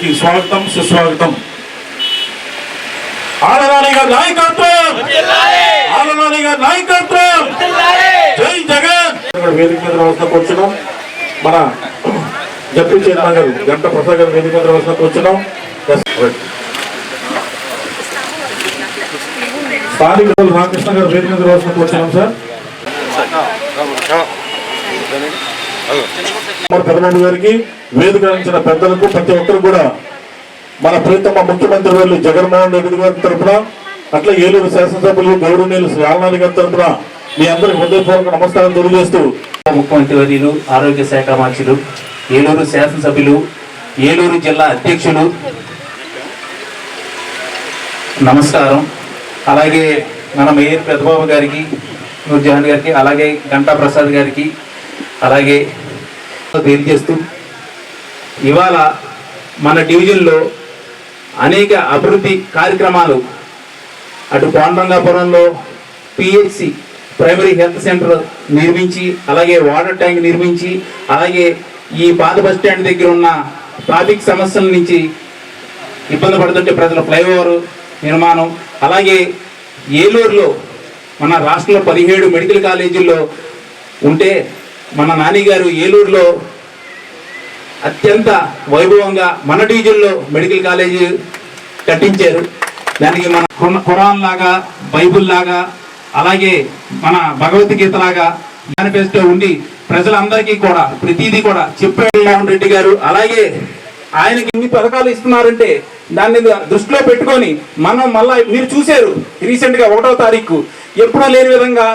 ఆలనాని స్వాగతం సుస్వాగతం. ఆలనాని గారి నాయకత్వం! ఆలనాని గారి నాయకత్వం! జై జగన్! వేదిక మీద వ్యవస్థకు వచ్చినాం. మన జడ్పీ చైర్మన్ గారు గంట ప్రసాద్ గారు వేదిక మీద వ్యవస్థకు వచ్చినాం. స్థానిక రామకృష్ణ గారు వేదిక మీద వ్యవస్థకు వచ్చినాం సార్. మన గారికి వేదిక అందించిన పెద్దలకు ప్రతి ఒక్కరు కూడా మన ప్రీతమ ముఖ్యమంత్రి వారు జగన్మోహన్ రెడ్డి గారి తరఫున అట్లా ఏలూరు శాసనసభ్యులు గౌరవనీయులు శ్రీ గారి తరఫున మీ అందరికి హృదయపూర్వక నమస్కారం తెలియజేస్తూ ముఖ్యమంత్రి వర్యులు ఆరోగ్య శాఖ మంత్రులు ఏలూరు శాసనసభ్యులు ఏలూరు జిల్లా అధ్యక్షులు నమస్కారం. అలాగే మన మేయర్ పెద్దబాబు గారికి నూర్జహాన్ గారికి అలాగే గంటా ప్రసాద్ గారికి అలాగే తెలియజేస్తూ ఇవాళ మన డివిజన్లో అనేక అభివృద్ధి కార్యక్రమాలు అటు పాండరంగాపురంలో పిహెచ్సి ప్రైమరీ హెల్త్ సెంటర్ నిర్మించి అలాగే వాటర్ ట్యాంక్ నిర్మించి అలాగే ఈ పాత బస్ స్టాండ్ దగ్గర ఉన్న ట్రాఫిక్ సమస్యల నుంచి ఇబ్బంది పడుతుంటే ప్రజల ఫ్లైఓవర్ నిర్మాణం అలాగే ఏలూరులో మన రాష్ట్రంలో పదిహేడు మెడికల్ కాలేజీల్లో ఉంటే మన నానిగారు ఏలూరులో అత్యంత వైభవంగా మన డివిజన్లో మెడికల్ కాలేజీ కట్టించారు. దానికి మన ఖురాన్ లాగా బైబుల్ లాగా అలాగే మన భగవద్గీత లాగా మేనిఫెస్టో ఉండి ప్రజలందరికీ కూడా ప్రతిదీ కూడా చెప్పాడు మోహన్ రెడ్డి గారు. అలాగే ఆయనకి ఇన్ని పథకాలు ఇస్తున్నారంటే దాన్ని దృష్టిలో పెట్టుకొని మనం మళ్ళా మీరు చూశారు రీసెంట్గా ఒకటో తారీఖు. ఎప్పుడూ లేని విధంగా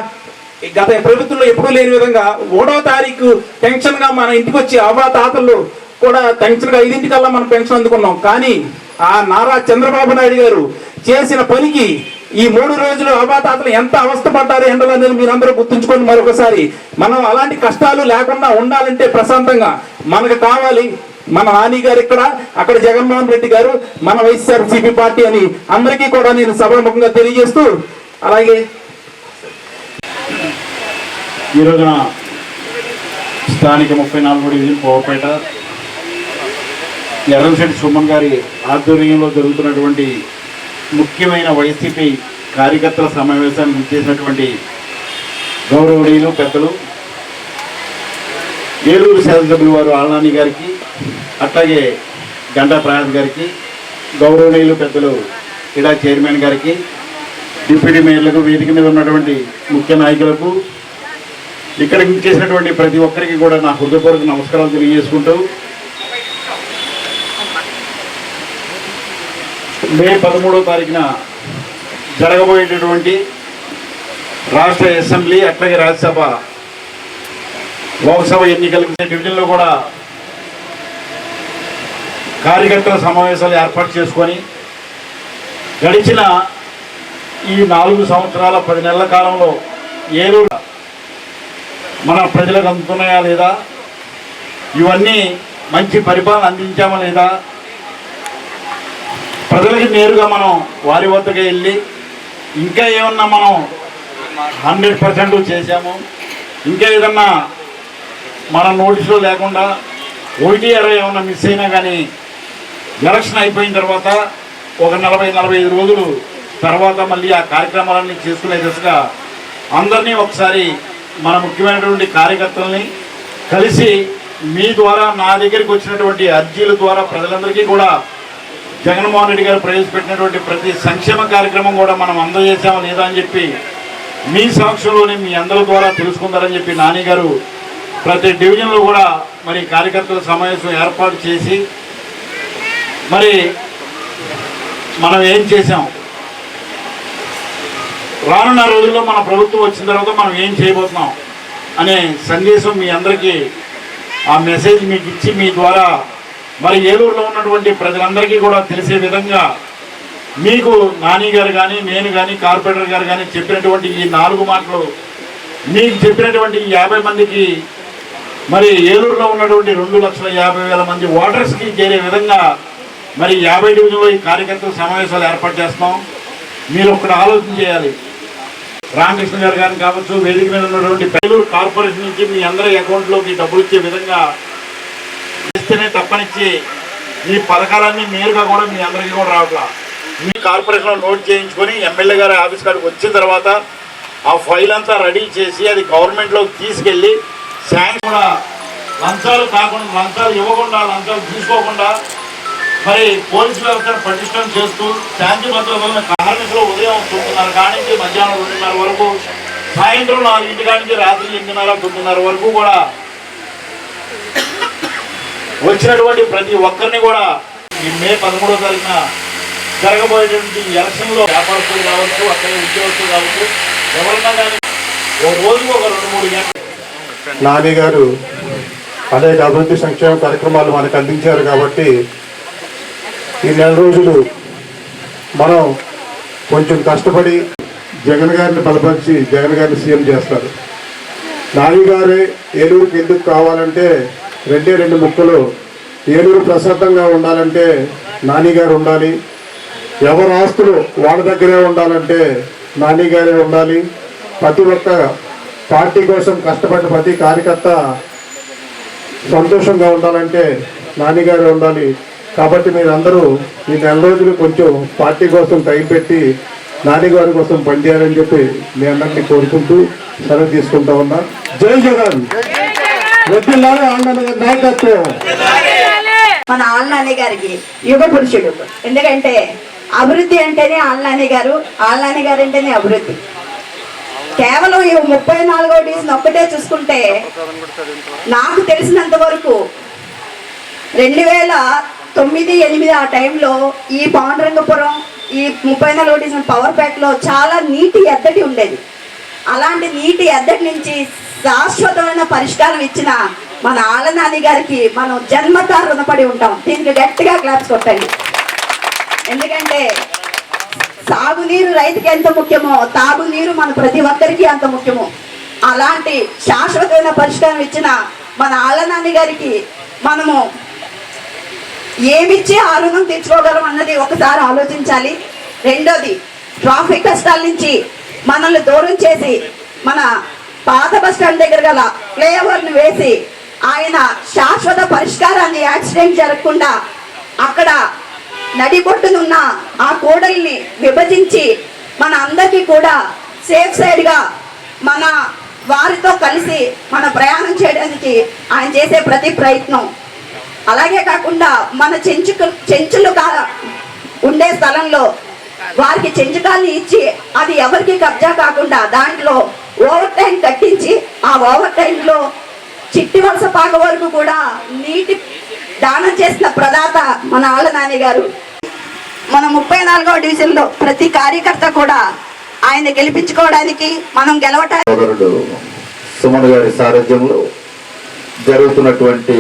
గత ప్రభుత్వంలో ఎప్పుడూ లేని విధంగా ఓడో తారీఖు పెన్షన్గా మన ఇంటికి వచ్చి అవ్వ తాతలు కూడా పెన్షన్గా ఐదింటికల్లా మనం పెన్షన్ అందుకున్నాం. కానీ ఆ నారా చంద్రబాబు నాయుడు గారు చేసిన పనికి ఈ మూడు రోజులు అవాతాతలు ఎంత అవస్థపడ్డారు ఎండలు మీరు మీరందరూ గుర్తుంచుకోండి మరొకసారి. మనం అలాంటి కష్టాలు లేకుండా ఉండాలంటే ప్రశాంతంగా మనకు కావాలి. మన నాని గారు ఇక్కడ అక్కడ జగన్మోహన్ రెడ్డి గారు మన వైఎస్ఆర్సీపీ పార్టీ అని అందరికీ కూడా నేను సభాముఖంగా తెలియజేస్తూ అలాగే ఈ రోజున స్థానిక ముప్పై నాలుగు డివిజన్ పోవపేట ఎర్రంశెట్టి సుమన్ గారి ఆధ్వర్యంలో జరుగుతున్నటువంటి ముఖ్యమైన వైసీపీ కార్యకర్తల సమావేశాన్ని ఇచ్చేసినటువంటి గౌరవనీయులు పెద్దలు ఏలూరు శాసనసభ్యులు వారు ఆలనాని గారికి అట్లాగే గంటా ప్రయాణ్ గారికి గౌరవనీయులు పెద్దలు ఇడా చైర్మన్ గారికి డిప్యూటీ మేయర్లకు వేదిక మీద ఉన్నటువంటి ముఖ్య నాయకులకు ఇక్కడ చేసినటువంటి ప్రతి ఒక్కరికి కూడా నా హృదయపూర్వక నమస్కారాలు తెలియజేసుకుంటూ మే పదమూడవ తారీఖున జరగబోయేటటువంటి రాష్ట్ర అసెంబ్లీ అట్లాగే రాజ్యసభ లోక్సభ ఎన్నికలకు డివిజన్లో కూడా కార్యకర్తల సమావేశాలు ఏర్పాటు చేసుకొని గడిచిన ఈ నాలుగు సంవత్సరాల పది నెలల కాలంలో ఏలూరు మన ప్రజలకు అందుతున్నాయా లేదా? ఇవన్నీ మంచి పరిపాలన అందించామా లేదా? ప్రజలకి నేరుగా మనం వారి వద్దకు వెళ్ళి ఇంకా ఏమన్నా మనం హండ్రెడ్ పర్సెంట్ చేశాము. ఇంకా ఏదన్నా మన నోటీసులో లేకుండా ఒకటి అరవై ఏమన్నా మిస్ అయినా కానీ ఎలక్షన్ అయిపోయిన తర్వాత ఒక నలభై నలభై ఐదు రోజులు తర్వాత మళ్ళీ ఆ కార్యక్రమాలన్నీ చేసుకునే దశగా అందరినీ ఒకసారి మన ముఖ్యమైనటువంటి కార్యకర్తల్ని కలిసి మీ ద్వారా నా దగ్గరికి వచ్చినటువంటి అర్జీల ద్వారా ప్రజలందరికీ కూడా జగన్మోహన్ రెడ్డి గారు ప్రవేశపెట్టినటువంటి ప్రతి సంక్షేమ కార్యక్రమం కూడా మనం అందజేసామా లేదా అని చెప్పి మీ సాక్షుల్లోనే మీ అందరి ద్వారా తెలుసుకుందారని చెప్పి నాని గారు ప్రతి డివిజన్లో కూడా మరి కార్యకర్తల సమావేశం ఏర్పాటు చేసి మరి మనం ఏం చేసాం రానున్న రోజుల్లో మన ప్రభుత్వం వచ్చిన తర్వాత మనం ఏం చేయబోతున్నాం అనే సందేశం మీ అందరికీ ఆ మెసేజ్ మీకు ఇచ్చి మీ ద్వారా మరి ఏలూరులో ఉన్నటువంటి ప్రజలందరికీ కూడా తెలిసే విధంగా మీకు నాని గారు కానీ నేను కానీ కార్పొరేటర్ గారు కానీ చెప్పినటువంటి ఈ నాలుగు మాటలు మీకు చెప్పినటువంటి యాభై మందికి మరి ఏలూరులో ఉన్నటువంటి రెండు లక్షల యాభై వేల మంది ఓటర్స్కి చేరే విధంగా మరి యాభై డివిజన్లో ఈ కార్యకర్తల సమావేశాలు ఏర్పాటు చేస్తాం మీరు ఒకటి ఆలోచన చేయాలి. రామకృష్ణ గారు కానీ కావచ్చు వేదిక మీద ఉన్నటువంటి బెంగళూరు కార్పొరేషన్ నుంచి మీ అందరి అకౌంట్లోకి డబ్బులు ఇచ్చే విధంగా ఇస్తేనే తప్పనిచ్చి ఈ పథకాలన్నీ నేరుగా కూడా మీ అందరికీ కూడా రావట్లా. మీ కార్పొరేషన్లో నోట్ చేయించుకొని ఎమ్మెల్యే గారి ఆఫీస్ కాడికి వచ్చిన తర్వాత ఆ ఫైల్ అంతా రెడీ చేసి అది గవర్నమెంట్లోకి తీసుకెళ్ళి శాంక్షన్ కూడా లంచాలు కాకుండా లంచాలు ఇవ్వకుండా లంచాలు తీసుకోకుండా మరి పోలీసు వ్యవస్థను పటిష్టం చేస్తూ శాంతి భద్రతలను కార్మికులు ఉదయం తొమ్మిదిన్నర కాడి నుంచి మధ్యాహ్నం రెండున్నర వరకు సాయంత్రం నాలుగింటి కాడి నుంచి రాత్రి ఎనిమిదిన్నర తొమ్మిదిన్నర వరకు కూడా వచ్చినటువంటి ప్రతి ఒక్కరిని కూడా ఈ మే పదమూడో తారీఖున జరగబోయేటువంటి ఎలక్షన్లో వ్యాపారస్తులు కావచ్చు అక్కడ ఉద్యోగస్తులు కావచ్చు ఎవరన్నా కానీ ఒక రోజుకు ఒక రెండు మూడు గంటలు నాని గారు అనేక అభివృద్ధి సంక్షేమ కార్యక్రమాలు మనకు అందించారు కాబట్టి ఈ నెల రోజులు మనం కొంచెం కష్టపడి జగన్ గారిని బలపరిచి జగన్ గారిని సీఎం చేస్తారు. నాని గారే ఏలూరుకి ఎందుకు కావాలంటే రెండే రెండు ముక్కలు. ఏలూరు ప్రశాంతంగా ఉండాలంటే నానిగారు ఉండాలి. ఎవరి ఆస్తులు వాళ్ళ దగ్గరే ఉండాలంటే నానిగారే ఉండాలి. ప్రతి ఒక్క పార్టీ కోసం కష్టపడిన ప్రతి కార్యకర్త సంతోషంగా ఉండాలంటే నానిగారే ఉండాలి. కాబట్టి మీరందరూ ఈ నెల రోజులు కొంచెం పార్టీ కోసం టైం పెట్టి నాన్నగారి కోసం పనిచేయాలని చెప్పి మీ అందరినీ కోరుకుంటూ సెలవు తీసుకుంటా ఉన్నా. జై జగన్! నాయకత్వం. మన ఆళ్ళనాని గారికి యుగ పురుషుడు ఎందుకంటే అభివృద్ధి అంటేనే ఆళ్ళనాని గారు ఆళ్ళనాని గారు అంటేనే అభివృద్ధి. కేవలం ఈ ముప్పై నాలుగో డివిజన్ ఒక్కటే చూసుకుంటే నాకు తెలిసినంత వరకు రెండు వేల తొమ్మిది ఎనిమిది ఆ టైంలో ఈ పాండురంగపురం ఈ ముప్పై నాలుగు డివిజన్ పవర్ ప్యాక్లో చాలా నీటి ఎద్దడి ఉండేది. అలాంటి నీటి ఎద్దడి నుంచి శాశ్వతమైన పరిష్కారం ఇచ్చిన మన ఆలనాని గారికి మనం జన్మత రుణపడి ఉంటాం. దీనికి గట్టిగా క్లాప్స్ కొట్టండి. ఎందుకంటే సాగునీరు రైతుకి ఎంత ముఖ్యమో తాగునీరు మన ప్రతి ఒక్కరికి అంత ముఖ్యమో. అలాంటి శాశ్వతమైన పరిష్కారం ఇచ్చిన మన ఆలనాని గారికి మనము ఏమిచ్చి ఆ రుణం తీర్చుకోగలం అన్నది ఒకసారి ఆలోచించాలి. రెండోది ట్రాఫిక్ కష్టాల నుంచి మనల్ని దూరం చేసి మన పాత బస్ స్టాండ్ దగ్గర గల ఫ్లైఓవర్ని వేసి ఆయన శాశ్వత పరిష్కారాన్ని యాక్సిడెంట్ జరగకుండా అక్కడ నడిబొట్టునున్న ఆ కూడల్ని విభజించి మన అందరికీ కూడా సేఫ్ సైడ్గా మన వారితో కలిసి మన ప్రయాణం చేయడానికి ఆయన చేసే ప్రతి ప్రయత్నం. అలాగే కాకుండా మన చెంచుకు చెంచులు కా ఉండే స్థలంలో వారికి చెంచుకాల్ని ఇచ్చి అది ఎవరికి కబ్జా కాకుండా దాంట్లో ఓవర్ టైం కట్టించి ఆ ఓవర్ టైంలో చిట్టి వలస పాక వరకు కూడా నీటి దానం చేసిన ప్రదాత మన ఆళ్ళ నాని గారు. మన ముప్పై నాలుగో డివిజన్లో ప్రతి కార్యకర్త కూడా ఆయన గెలిపించుకోవడానికి మనం గెలవటానికి సుమన్ గారి సారథ్యంలో జరుగుతున్నటువంటి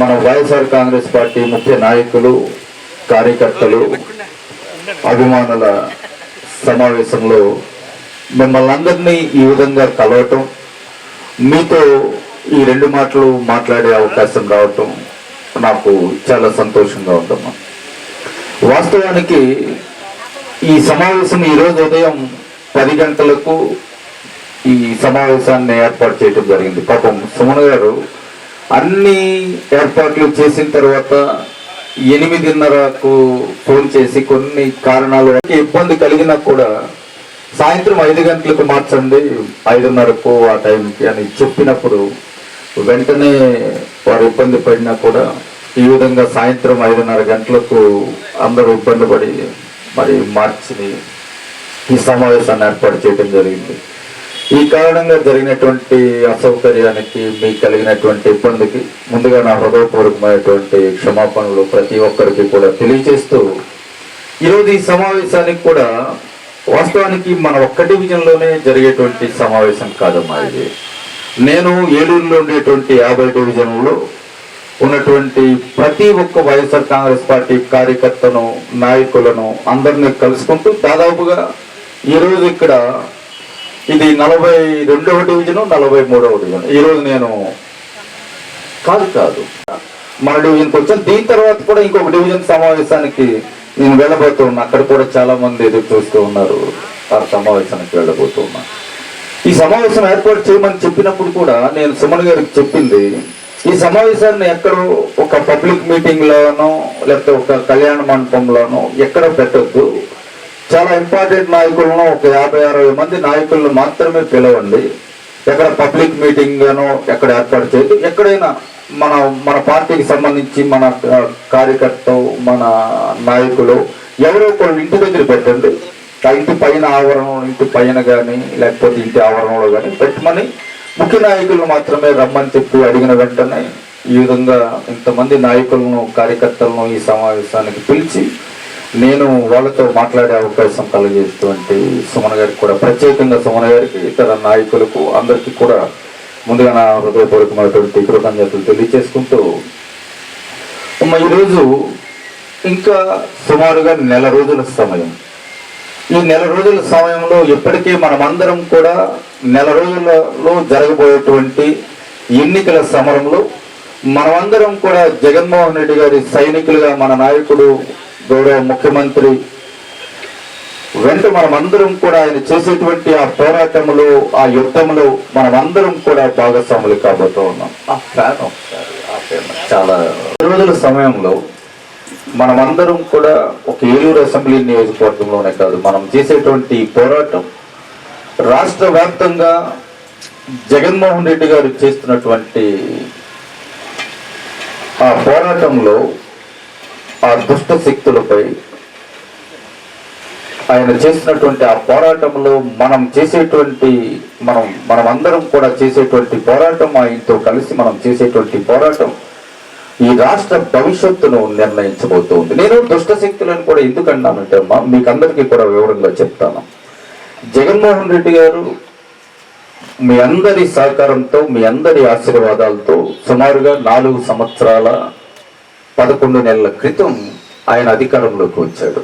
మన వైఎస్ఆర్ కాంగ్రెస్ పార్టీ ముఖ్య నాయకులు కార్యకర్తలు అభిమానుల సమావేశంలో మిమ్మల్ని అందరినీ ఈ విధంగా కలవటం మీతో ఈ రెండు మాటలు మాట్లాడే అవకాశం రావటం నాకు చాలా సంతోషంగా ఉందమ్మా. వాస్తవానికి ఈ సమావేశం ఈరోజు ఉదయం పది గంటలకు ఈ సమావేశాన్ని ఏర్పాటు చేయడం జరిగింది. పాపం సుమన్ గారు అన్ని ఏర్పాట్లు చేసిన తర్వాత ఎనిమిదిన్నరకు ఫోన్ చేసి కొన్ని కారణాల ఇబ్బంది కలిగినా కూడా సాయంత్రం ఐదు గంటలకు మార్చండి ఐదున్నరకు ఆ టైంకి అని చెప్పినప్పుడు వెంటనే వారు ఇబ్బంది పడినా కూడా ఈ విధంగా సాయంత్రం ఐదున్నర గంటలకు అందరూ ఇబ్బంది పడి మరి మార్చి ఈ సమావేశాన్ని ఏర్పాటు చేయడం జరిగింది. ఈ కారణంగా జరిగినటువంటి అసౌకర్యానికి మీకు కలిగినటువంటి ఇబ్బందికి ముందుగా నా హృదయపూర్వకమైనటువంటి క్షమాపణలు ప్రతి ఒక్కరికి కూడా తెలియజేస్తూ ఈరోజు ఈ సమావేశానికి కూడా వాస్తవానికి మన ఒక్క డివిజన్లోనే జరిగేటువంటి సమావేశం కాదమ్మా ఇది. నేను ఏలూరులో ఉండేటువంటి యాభై డివిజన్లో ఉన్నటువంటి ప్రతి ఒక్క వైఎస్ఆర్ కాంగ్రెస్ పార్టీ కార్యకర్తను నాయకులను అందరినీ కలుసుకుంటూ దాదాపుగా ఈరోజు ఇక్కడ ఇది నలభై రెండవ డివిజన్ నలభై మూడవ డివిజన్. ఈరోజు నేను కాదు కాదు. మన డివిజన్కి వచ్చాను దీని తర్వాత కూడా ఇంకొక డివిజన్ సమావేశానికి నేను వెళ్ళబోతూ ఉన్నా. అక్కడ కూడా చాలా మంది ఎదురు చూస్తూ ఉన్నారు. ఆ సమావేశానికి వెళ్ళబోతూ ఉన్నా. ఈ సమావేశం ఏర్పాటు చేయమని చెప్పినప్పుడు కూడా నేను సుమన్ గారికి చెప్పింది ఈ సమావేశాన్ని ఎక్కడో ఒక పబ్లిక్ మీటింగ్లోనో లేకపోతే ఒక కళ్యాణ మండపంలోనో ఎక్కడ పెట్టద్దు. చాలా ఇంపార్టెంట్ నాయకులను ఒక యాభై అరవై మంది నాయకులను మాత్రమే పిలవండి. ఎక్కడ పబ్లిక్ మీటింగ్ గానో ఎక్కడ ఏర్పాటు చేయదు ఎక్కడైనా మన మన పార్టీకి సంబంధించి మన కార్యకర్త మన నాయకులు ఎవరో ఒకళ్ళు ఇంటి దగ్గర పెట్టండి. ఆ ఇంటి పైన ఆవరణం ఇంటి పైన కానీ లేకపోతే ఇంటి ఆవరణలో కానీ పెట్టమని ముఖ్య నాయకులు మాత్రమే రమ్మని చెప్పి అడిగిన వెంటనే ఈ విధంగా ఇంతమంది నాయకులను కార్యకర్తలను ఈ సమావేశానికి పిలిచి నేను వాళ్ళతో మాట్లాడే అవకాశం కలిగేటువంటి సుమన్ గారికి కూడా ప్రత్యేకంగా సుమన్ గారికి ఇతర నాయకులకు అందరికీ కూడా ముందుగా నా హృదయపూర్వకమైనటువంటి కృతజ్ఞతలు తెలియజేసుకుంటూ ఈరోజు ఇంకా సుమారుగా నెల రోజుల సమయం. ఈ నెల రోజుల సమయంలో ఇప్పటికే మనమందరం కూడా నెల రోజులలో జరగబోయేటువంటి ఎన్నికల సమరంలో మనమందరం కూడా జగన్మోహన్ రెడ్డి గారి సైనికులుగా మన నాయకుడు గౌరవ ముఖ్యమంత్రి వెంట మనమందరం కూడా ఆయన చేసేటువంటి ఆ పోరాటంలో ఆ యుద్ధంలో మనమందరం కూడా భాగస్వాములు కాబోతూ ఉన్నాం. ఆ ఫ్యాన్ చాలా రోజుల సమయంలో మనమందరం కూడా ఒక ఏలూరు అసెంబ్లీ నియోజకవర్గంలోనే కాదు మనం చేసేటువంటి పోరాటం రాష్ట్ర వ్యాప్తంగా జగన్మోహన్ రెడ్డి గారు చేస్తున్నటువంటి ఆ పోరాటంలో ఆ దుష్ట శక్తులపై ఆయన చేసినటువంటి ఆ పోరాటంలో మనం చేసేటువంటి మనం మనం అందరం కూడా చేసేటువంటి పోరాటం ఆయనతో కలిసి మనం చేసేటువంటి పోరాటం ఈ రాష్ట్ర భవిష్యత్తును నిర్ణయించబోతుంది నేను దుష్ట శక్తులను కూడా ఎందుకు అన్నానంటే అమ్మా మీకు అందరికీ కూడా వివరంగా చెప్తాను. జగన్మోహన్ రెడ్డి గారు మీ అందరి సహకారంతో మీ అందరి ఆశీర్వాదాలతో సుమారుగా నాలుగు సంవత్సరాల పదకొండు నెలల క్రితం ఆయన అధికారంలోకి వచ్చాడు.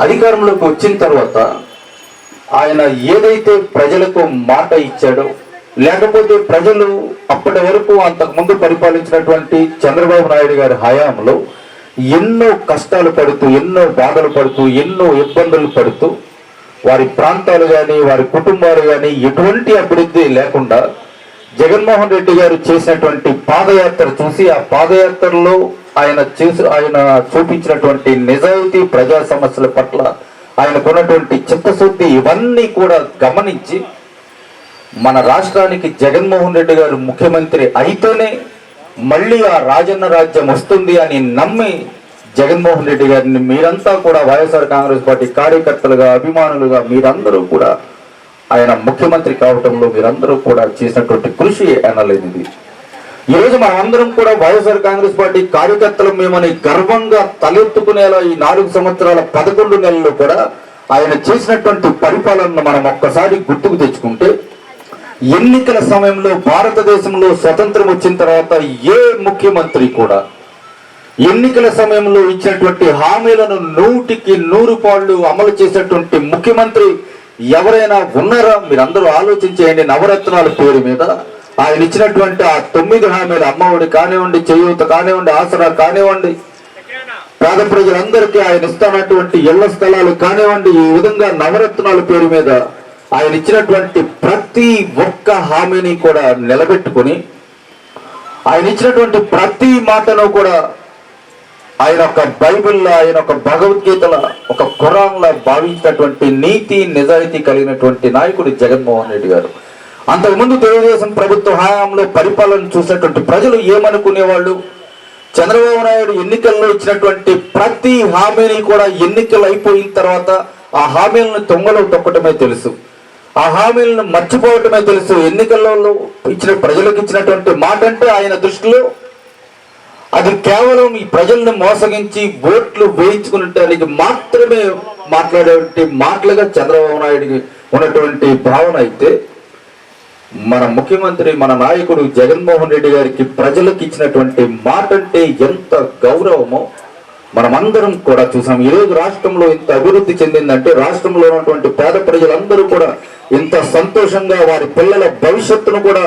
అధికారంలోకి వచ్చిన తర్వాత ఆయన ఏదైతే ప్రజలకు మాట ఇచ్చాడో లేకపోతే ప్రజలు అప్పటి వరకు అంతకుముందు పరిపాలించినటువంటి చంద్రబాబు నాయుడు గారి హయాంలో ఎన్నో కష్టాలు పడుతూ ఎన్నో బాధలు పడుతూ ఎన్నో ఇబ్బందులు పడుతూ వారి ప్రాంతాలు కానీ వారి కుటుంబాలు కానీ ఎటువంటి అభివృద్ధి లేకుండా జగన్మోహన్ రెడ్డి గారు చేసినటువంటి పాదయాత్ర చూసి ఆ పాదయాత్రలో ఆయన చేసి ఆయన చూపించినటువంటి నిజాయితీ ప్రజా సమస్యల పట్ల ఆయనకున్నటువంటి చిత్తశుద్ధి ఇవన్నీ కూడా గమనించి మన రాష్ట్రానికి జగన్మోహన్ రెడ్డి గారు ముఖ్యమంత్రి అయితేనే మళ్ళీ ఆ రాజన్న రాజ్యం వస్తుంది అని నమ్మి జగన్మోహన్ రెడ్డి గారిని మీరంతా కూడా వైఎస్ఆర్ కాంగ్రెస్ పార్టీ కార్యకర్తలుగా అభిమానులుగా మీరందరూ కూడా ఆయన ముఖ్యమంత్రి కావటంలో మీరందరూ కూడా చేసినటువంటి కృషి అనలేనిది. ఈ రోజు అందరం కూడా వైఎస్ఆర్ కాంగ్రెస్ పార్టీ కార్యకర్తలు మేమని గర్వంగా తలెత్తుకునేలా ఈ నాలుగు సంవత్సరాల పదకొండు నెలలు కూడా ఆయన చేసినటువంటి పరిపాలనను మనం ఒక్కసారి గుర్తుకు తెచ్చుకుంటే ఎన్నికల సమయంలో భారతదేశంలో స్వతంత్రం వచ్చిన తర్వాత ఏ ముఖ్యమంత్రి కూడా ఎన్నికల సమయంలో ఇచ్చినటువంటి హామీలను నూటికి నూరు పాళ్ళు అమలు చేసినటువంటి ముఖ్యమంత్రి ఎవరైనా ఉన్నారా? మీరందరూ ఆలోచించేయండి. నవరత్నాల పేరు మీద ఆయన ఇచ్చినటువంటి ఆ తొమ్మిది హామీలు అమ్మఒడి కానివ్వండి చేయూత కానివ్వండి ఆసరా కానివ్వండి పేద ప్రజలందరికీ ఆయన ఇస్తున్నటువంటి ఇళ్ళ స్థలాలు కానివ్వండి ఈ విధంగా నవరత్నాల పేరు మీద ఆయన ఇచ్చినటువంటి ప్రతి ఒక్క హామీని కూడా నిలబెట్టుకొని ఆయన ఇచ్చినటువంటి ప్రతి మాటను కూడా ఆయన ఒక బైబిల్లో ఆయన ఒక భగవద్గీతల ఒక ఖురాన్లా భావించినటువంటి నీతి నిజాయితీ కలిగినటువంటి నాయకుడు జగన్మోహన్ రెడ్డి గారు. అంతకుముందు తెలుగుదేశం ప్రభుత్వ హయాంలో పరిపాలన చూసినటువంటి ప్రజలు ఏమనుకునేవాళ్ళు? చంద్రబాబు నాయుడు ఎన్నికల్లో ఇచ్చినటువంటి ప్రతి హామీని కూడా ఎన్నికలు అయిపోయిన తర్వాత ఆ హామీలను తొంగలో తొక్కటమే తెలుసు. ఆ హామీలను మర్చిపోవటమే తెలుసు. ఎన్నికల్లో ఇచ్చిన ప్రజలకు ఇచ్చినటువంటి మాట అంటే ఆయన దృష్టిలో అది కేవలం ఈ ప్రజలను మోసగించి ఓట్లు వేయించుకునేటానికి మాత్రమే మాట్లాడేటువంటి మాటలుగా చంద్రబాబు నాయుడికి ఉన్నటువంటి భావన అయితే మన ముఖ్యమంత్రి మన నాయకుడు జగన్మోహన్ రెడ్డి గారికి ప్రజలకు ఇచ్చినటువంటి మాట అంటే ఎంత గౌరవమో మనమందరం కూడా చూసాం. ఈరోజు రాష్ట్రంలో ఇంత అభివృద్ధి చెందిందంటే రాష్ట్రంలో ఉన్నటువంటి పేద ప్రజలందరూ కూడా ఇంత సంతోషంగా వారి పిల్లల భవిష్యత్తును కూడా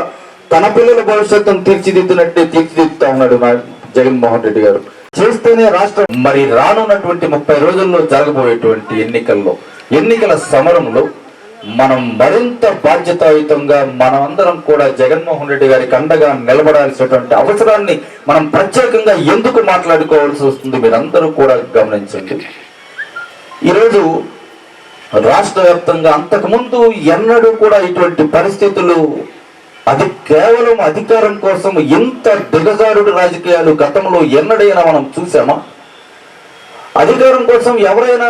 తన పిల్లల భవిష్యత్తును తీర్చిదిద్దినట్టే తీర్చిదిద్దుతా ఉన్నాడు జగన్మోహన్ రెడ్డి గారు. చేస్తేనే రాష్ట్రం. మరి రానున్నటువంటి ముప్పై రోజుల్లో జరగబోయేటువంటి ఎన్నికల్లో ఎన్నికల సమరంలో మనం మరింత బాధ్యతాయుతంగా మనమందరం కూడా జగన్మోహన్ రెడ్డి గారికి అండగా నిలబడాల్సినటువంటి అవసరాన్ని మనం ప్రత్యేకంగా ఎందుకు మాట్లాడుకోవాల్సి వస్తుంది మీరందరూ కూడా గమనించండి. ఈరోజు రాష్ట్ర వ్యాప్తంగా అంతకుముందు ఎన్నడూ కూడా ఇటువంటి పరిస్థితులు అది కేవలం అధికారం కోసం ఇంత దిగజారుడు రాజకీయాలు గతంలో ఎన్నడైనా మనం చూసామా అధికారం కోసం ఎవరైనా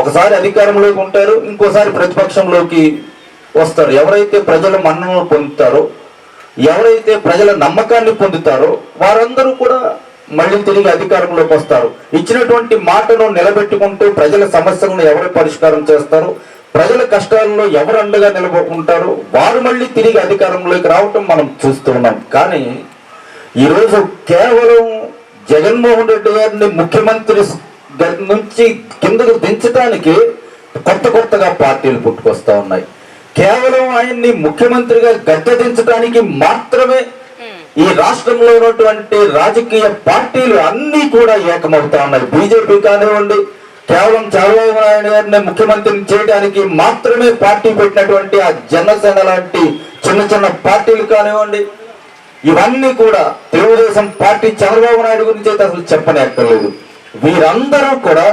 ఒకసారి అధికారంలోకి ఉంటారు ఇంకోసారి ప్రతిపక్షంలోకి వస్తారు. ఎవరైతే ప్రజల మన్ననలు పొందుతారో ఎవరైతే ప్రజల నమ్మకాన్ని పొందుతారో వారందరూ కూడా మళ్ళీ తిరిగి అధికారంలోకి వస్తారు. ఇచ్చినటువంటి మాటను నిలబెట్టుకుంటూ ప్రజల సమస్యలను ఎవరు పరిష్కారం చేస్తారో? ప్రజల కష్టాల్లో ఎవరు అండగా నిలబడుకుంటారో వారు మళ్ళీ తిరిగి అధికారంలోకి రావటం మనం చూస్తున్నాం. కానీ ఈరోజు కేవలం జగన్మోహన్ రెడ్డి గారిని ముఖ్యమంత్రి నుంచి కిందకు దించడానికి కొత్త కొత్తగా పార్టీలు పుట్టుకొస్తా ఉన్నాయి. కేవలం ఆయన్ని ముఖ్యమంత్రిగా గద్దెదించడానికి మాత్రమే ఈ రాష్ట్రంలో ఉన్నటువంటి రాజకీయ పార్టీలు అన్ని కూడా ఏకమవుతా ఉన్నాయి. బీజేపీ కానివ్వండి కేవలం చంద్రబాబు నాయుడు గారిని ముఖ్యమంత్రిని చేయడానికి మాత్రమే పార్టీ పెట్టినటువంటి ఆ జనసేన లాంటి చిన్న చిన్న పార్టీలు కానివ్వండి ఇవన్నీ కూడా తెలుగుదేశం పార్టీ చంద్రబాబు నాయుడు గురించి అయితే అసలు చెప్పనే అక్కర్లేదు వీరందరూ కూడా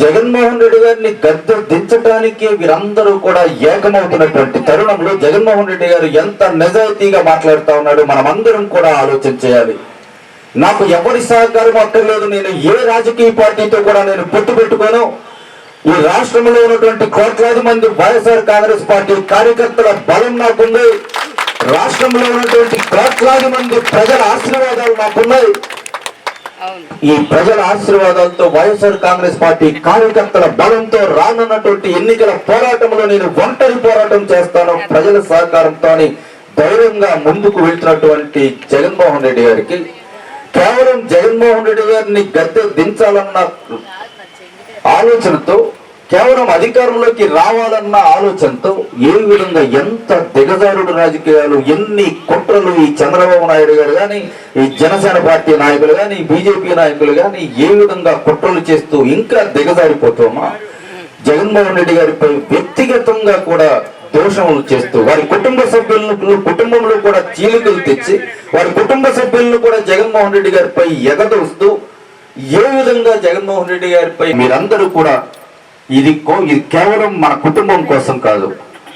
జగన్మోహన్ రెడ్డి గారిని గద్దె దించడానికి వీరందరూ కూడా ఏకమవుతున్నటువంటి తరుణంలో జగన్మోహన్ రెడ్డి గారు ఎంత నిజాయితీగా మాట్లాడుతూ ఉన్నాడు మనమందరం కూడా ఆలోచన చేయాలి. నాకు ఎవరి సహకారం అక్కర్లేదు. నేను ఏ రాజకీయ పార్టీతో కూడా నేను పొత్తు పెట్టుకోను. ఈ రాష్ట్రంలో ఉన్నటువంటి కోట్లాది మంది వైఎస్ఆర్ కాంగ్రెస్ పార్టీ కార్యకర్తల బలం నాకుంది. రాష్ట్రంలో ఉన్నటువంటి కోట్లాది మంది ప్రజల ఆశీర్వాదాలు నాకున్నాయి. ఈ ప్రజల ఆశీర్వాదాలతో వైఎస్ఆర్ కాంగ్రెస్ పార్టీ కార్యకర్తల బలంతో రానున్నటువంటి ఎన్నికల పోరాటంలో నేను ఒంటరి పోరాటం చేస్తాను. ప్రజల సహకారంతో ధైర్యంగా ముందుకు వెళ్తున్నటువంటి జగన్మోహన్ రెడ్డి గారికి కేవలం జగన్మోహన్ రెడ్డి గారిని గద్దె దించాలన్న ఆలోచనతో కేవలం అధికారంలోకి రావాలన్న ఆలోచనతో ఏ విధంగా ఎంత దిగజారుడు రాజకీయాలు ఎన్ని కుట్రలు ఈ చంద్రబాబు నాయుడు గారు కానీ ఈ జనసేన పార్టీ నాయకులు కానీ బీజేపీ నాయకులు కానీ ఏ విధంగా కుట్రలు చేస్తూ ఇంకా దిగజారిపోతామా? జగన్మోహన్ రెడ్డి గారిపై వ్యక్తిగతంగా కూడా దోషములు చేస్తూ వారి కుటుంబ సభ్యులను కుటుంబంలో కూడా చీలికలు తెచ్చి వారి కుటుంబ సభ్యులను కూడా జగన్మోహన్ రెడ్డి గారిపై ఎగదోస్తూ ఏ విధంగా జగన్మోహన్ రెడ్డి గారిపై మీరందరూ కూడా ఇది ఇది కేవలం మన కుటుంబం కోసం కాదు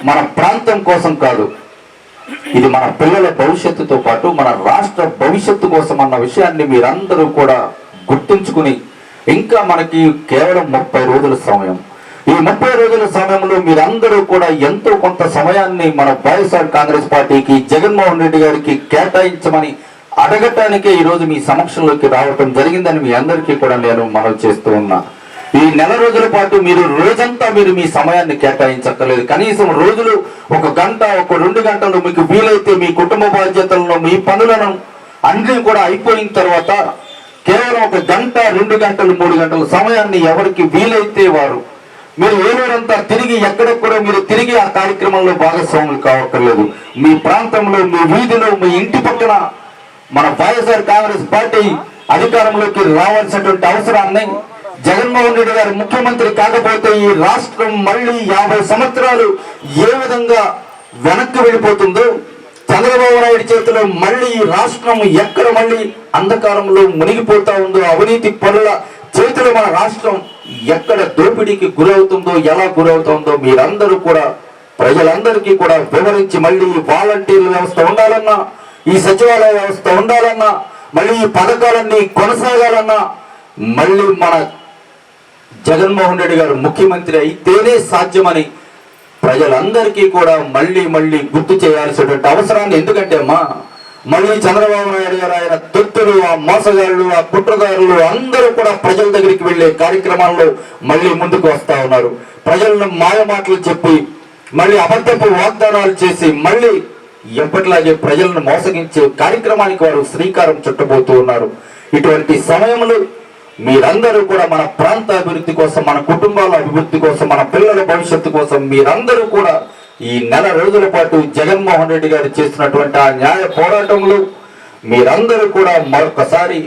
మన ప్రాంతం కోసం కాదు ఇది మన పిల్లల భవిష్యత్తుతో పాటు మన రాష్ట్ర భవిష్యత్తు కోసం అన్న విషయాన్ని మీరందరూ కూడా గుర్తుంచుకుని ఇంకా మనకి కేవలం ముప్పై రోజుల సమయం. ఈ ముప్పై రోజుల సమయంలో మీరందరూ కూడా ఎంతో కొంత సమయాన్ని మన వైఎస్ఆర్ కాంగ్రెస్ పార్టీకి జగన్మోహన్ రెడ్డి గారికి కేటాయించమని అడగటానికే ఈ రోజు మీ సమక్షంలోకి రావటం జరిగిందని మీ అందరికీ కూడా నేను మనవి చేస్తూ ఉన్నా. ఈ నెల రోజుల పాటు మీరు రోజంతా మీరు మీ సమయాన్ని కేటాయించక్కర్లేదు. కనీసం రోజులు ఒక గంట ఒక రెండు గంటలు మీకు వీలైతే మీ కుటుంబ బాధ్యతలను మీ పనులను అన్ని కూడా అయిపోయిన తర్వాత కేవలం ఒక గంట రెండు గంటలు మూడు గంటల సమయాన్ని ఎవరికి వీలైతే వారు మీరు ఏలూరంతా తిరిగి ఎక్కడెక్కడో మీరు తిరిగి ఆ కార్యక్రమంలో భాగస్వాములు కావక్కర్లేదు. మీ ప్రాంతంలో మీ వీధిలో మీ ఇంటి పక్కన మన వైఎస్ఆర్ కాంగ్రెస్ పార్టీ అధికారంలోకి రావాల్సినటువంటి అవసరాన్ని జగన్మోహన్ రెడ్డి గారు ముఖ్యమంత్రి కాకపోతే ఈ రాష్ట్రం మళ్ళీ యాభై సంవత్సరాలు ఏ విధంగా వెనక్కి వెళ్ళిపోతుందో చంద్రబాబు నాయుడు చేతిలో మళ్ళీ ఈ రాష్ట్రం ఎక్కడ మళ్ళీ అంధకారంలో మునిగిపోతా ఉందో అవినీతి పనుల చేతిలో మన రాష్ట్రం ఎక్కడ దోపిడీకి గురవుతుందో ఎలా గురవుతుందో మీరందరూ కూడా ప్రజలందరికీ కూడా వివరించి మళ్ళీ ఈ వాలంటీర్ల వ్యవస్థ ఉండాలన్నా ఈ సచివాలయ వ్యవస్థ ఉండాలన్నా మళ్ళీ ఈ పథకాలన్నీ కొనసాగాలన్నా మళ్ళీ మన జగన్మోహన్ రెడ్డి గారు ముఖ్యమంత్రి అయితేనే సాధ్యమని ప్రజలందరికీ కూడా మళ్ళీ మళ్ళీ గుర్తు చేయాల్సినటువంటి అవసరాన్ని. ఎందుకంటే అమ్మా మళ్ళీ చంద్రబాబు నాయుడు గారు ఆయన తొత్తులు ఆ మోసగాళ్ళు ఆ కుట్రదారులు అందరూ కూడా ప్రజల దగ్గరికి వెళ్ళే కార్యక్రమాల్లో మళ్ళీ ముందుకు వస్తా ఉన్నారు. ప్రజలను మాయ మాటలు చెప్పి మళ్ళీ అబద్ధపు వాగ్దానాలు చేసి మళ్ళీ ఎప్పటిలాగే ప్రజలను మోసగించే కార్యక్రమానికి వారు శ్రీకారం చుట్టబోతూ ఉన్నారు. ఇటువంటి సమయంలో మీరందరూ కూడా మన ప్రాంత అభివృద్ధి కోసం మన కుటుంబాల అభివృద్ధి కోసం మన పిల్లల భవిష్యత్తు కోసం మీరందరూ కూడా ఈ నెల రోజుల పాటు జగన్మోహన్ రెడ్డి గారు చేస్తున్నటువంటి ఆ న్యాయ పోరాటంలో మీరందరూ కూడా మరొకసారి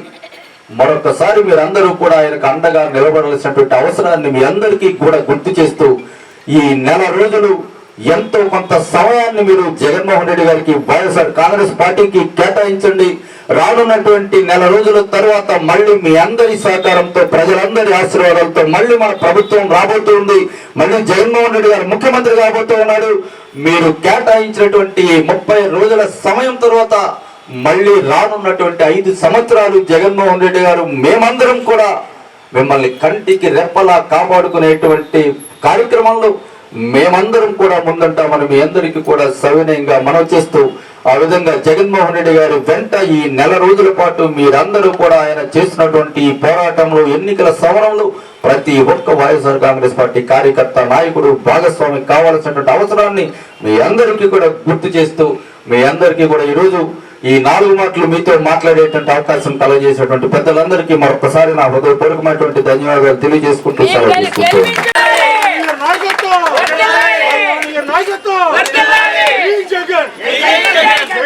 మరొకసారి మీరందరూ కూడా ఆయనకు అండగా నిలబడాల్సినటువంటి అవసరాన్ని మీ అందరికీ కూడా గుర్తు చేస్తూ ఈ నెల రోజులు ఎంతో కొంత సమయాన్ని మీరు జగన్మోహన్ రెడ్డి గారికి వైఎస్ఆర్ కాంగ్రెస్ పార్టీకి కేటాయించండి. రానున్నటువంటి నెల రోజుల తర్వాత మళ్ళీ మీ అందరి సహకారంతో ప్రజలందరి ఆశీర్వాదాలతో మళ్ళీ మన ప్రభుత్వం రాబోతుంది మళ్ళీ జగన్మోహన్ రెడ్డి గారు ముఖ్యమంత్రి కాబోతూ ఉన్నాడు. మీరు కేటాయించినటువంటి ముప్పై రోజుల సమయం తర్వాత మళ్ళీ రానున్నటువంటి ఐదు సంవత్సరాలు జగన్మోహన్ రెడ్డి గారు మేమందరం కూడా మిమ్మల్ని కంటికి రెప్పలా కాపాడుకునేటువంటి కార్యక్రమంలో మేమందరం కూడా ముందుంటామని మీ అందరికీ కూడా సవినయంగా మనం చేస్తూ ఆ విధంగా జగన్మోహన్ రెడ్డి గారి వెంట ఈ నెల రోజుల పాటు మీరందరూ కూడా ఆయన చేసినటువంటి పోరాటంలో ఎన్నికల సమరంలో ప్రతి ఒక్క వైఎస్ఆర్ కాంగ్రెస్ పార్టీ కార్యకర్త నాయకుడు భాగస్వామి కావాల్సినటువంటి అవసరాన్ని మీ అందరికీ కూడా గుర్తు చేస్తూ మీ అందరికీ కూడా ఈరోజు ఈ నాలుగు మాటలు మీతో మాట్లాడేటువంటి అవకాశం కలగజేసినటువంటి పెద్దలందరికీ మరొకసారి నా హృదయపూర్వకమైనటువంటి ధన్యవాదాలు తెలియజేసుకుంటూ సెలవు తీసుకుంటూ.